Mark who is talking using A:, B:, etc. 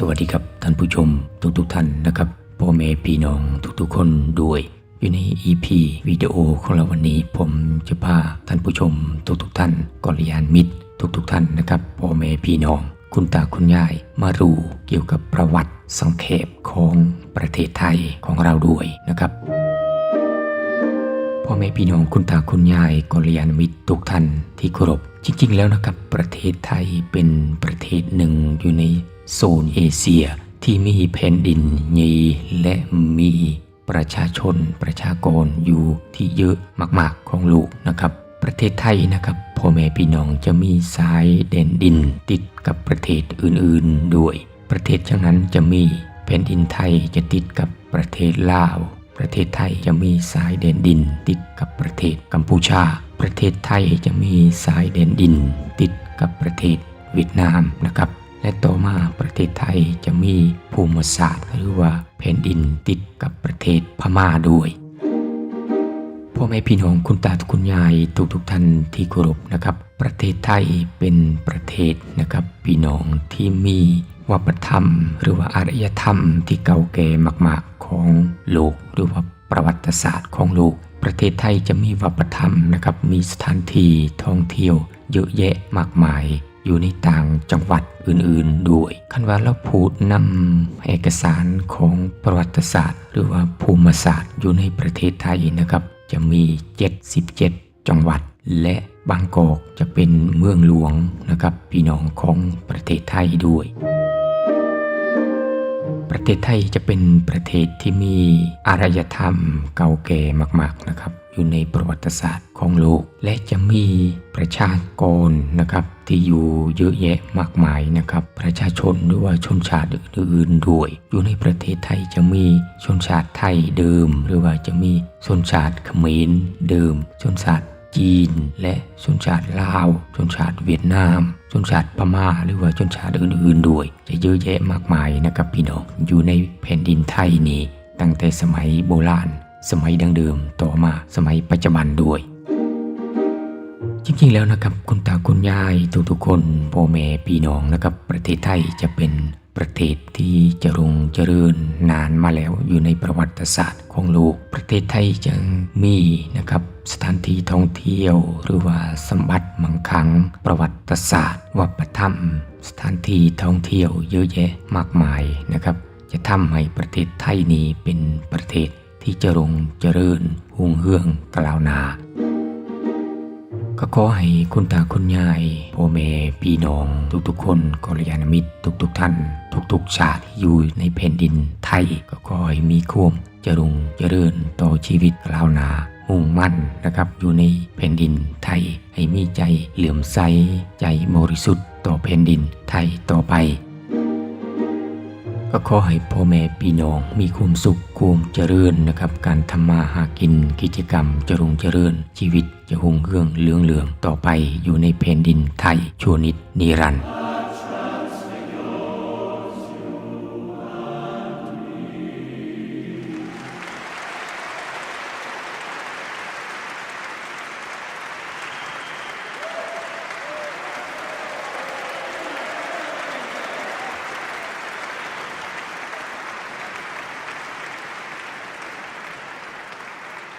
A: สวัสดีครับท่านผู้ชมทุกๆทท่านนะครับพ่อแม่พี่น้องทุกๆ คนด้วยอยู่ใน EP วิดีโอของเราวันนี้ ผมจะพาท่านผู้ชมทุกๆทท่านกัลยาณมิตร ทุกๆทท่านนะครับพ่อแม่พี่น้อง คุณตาคุณยายมารู้เกี่ยวกับประวัติสังเขปของประเทศไทยของเราด้วยนะครับพ่อแม่พี่น้องคุณตาคุณยายกัลยาณมิตรทุกท่านที่เคารพจริง ๆ แล้วนะครับ ประเทศไทยเป็นประเทศหนึ่งอยู่ใน โซนเอเชียที่มีแผ่นดินใหญ่และมีประชาชนประชากรอยู่ที่เยอะมากๆของโลกนะครับ ประเทศไทยนะครับพ่อแม่พี่น้องจะมีสายแดนดินติดกับประเทศอื่นๆด้วย ประเทศเช่นนั้นจะมีแผ่นดินไทยจะติดกับประเทศลาว ประเทศไทยจะมีสายแดนดินติดกับประเทศกัมพูชา ประเทศไทยจะมีสายแดนดินติดกับประเทศเวียดนามนะครับ และต่อมาประเทศไทยจะมีภูมิศาสตร์หรือว่าแผ่นดินติดกับประเทศพม่าด้วยพ่อแม่พี่น้องคุณตาคุณยายทุกทุกท่านที่เคารพนะครับ ประเทศไทยเป็นประเทศนะครับพี่น้องที่มีวัฒนธรรม หรือว่าอารยธรรมที่เก่าแก่มากๆของโลก หรือว่าประวัติศาสตร์ของโลก ประเทศไทยจะมีวัฒนธรรมนะครับมีสถานที่ท่องเที่ยวเยอะแยะมากมาย อยู่ในต่างจังหวัดอื่นๆด้วยคันว่าเราพูดนำเอกสารของประวัติศาสตร์ หรือว่าภูมิศาสตร์อยู่ในประเทศไทยนะครับ จะมี 77 จังหวัด และบางกอกจะเป็นเมืองหลวงนะครับพี่น้องของประเทศไทยด้วยประเทศไทยจะเป็นประเทศที่มีอารยธรรมเก่าแก่มาก ๆ นะครับ อยู่ในประวัติศาสตร์ของโลก และจะมีประชากรนะครับที่อยู่เยอะแยะมากมายนะครับ ประชาชนหรือว่าชนชาติอื่นๆด้วย อยู่ในประเทศไทยจะมีชนชาติไทยเดิม หรือว่าจะมีชนชาติเขมรเดิม ชนชาติจีน และชนชาติลาว ชนชาติเวียดนามชนชาติพม่าหรือว่าชนชาติอื่นๆด้วย จะเยอะแยะมากมายนะครับพี่น้องอยู่ในแผ่นดินไทยนี้ตั้งแต่สมัยโบราณ สมัยดังเดิมต่อมาสมัยปัจจุบันด้วย จริงๆแล้วนะครับ คุณตาคุณยายทุกๆคนพ่อแม่พี่น้องนะครับ ประเทศไทยจะเป็นประเทศที่เจริญเจริญนานมาแล้วอยู่ในประวัติศาสตร์ของโลก ประเทศไทยจึงมีนะครับสถานที่ท่องเที่ยวหรือว่าสมบัติมังคังประวัติศาสตร์วัฒนธรรม สถานที่ท่องเที่ยวเยอะแยะมากมายนะครับ จะทำให้ประเทศไทยนี้เป็นประเทศ ที่เจริญเจริญหุ่งเฮืองกล่าวนา ก็ขอให้คุณตาคุณยายพ่อแม่พี่น้อง ทุกๆ คนกัลยาณมิตร ทุกๆ ท่าน ทุกๆ ชาติที่อยู่ในแผ่นดินไทย ก็ขอให้มีความเจรุงเจริญต่อชีวิตกล่าวนามุ่งมั่นนะครับอยู่ในแผ่นดินไทย ให้มีใจเหลื่อมใสใจบริสุทธิ์ต่อแผ่นดินไทยต่อไป ก็ขอให้พ่อแม่พี่น้องมีความสุขความเจริญนะครับ การทำมาหากินกิจกรรมจะรุ่งเจริญ ชีวิตจะหุ่งเฮืองเลืองเหลืองต่อไปอยู่ในแผ่นดินไทยชั่วนิดนิรันดร์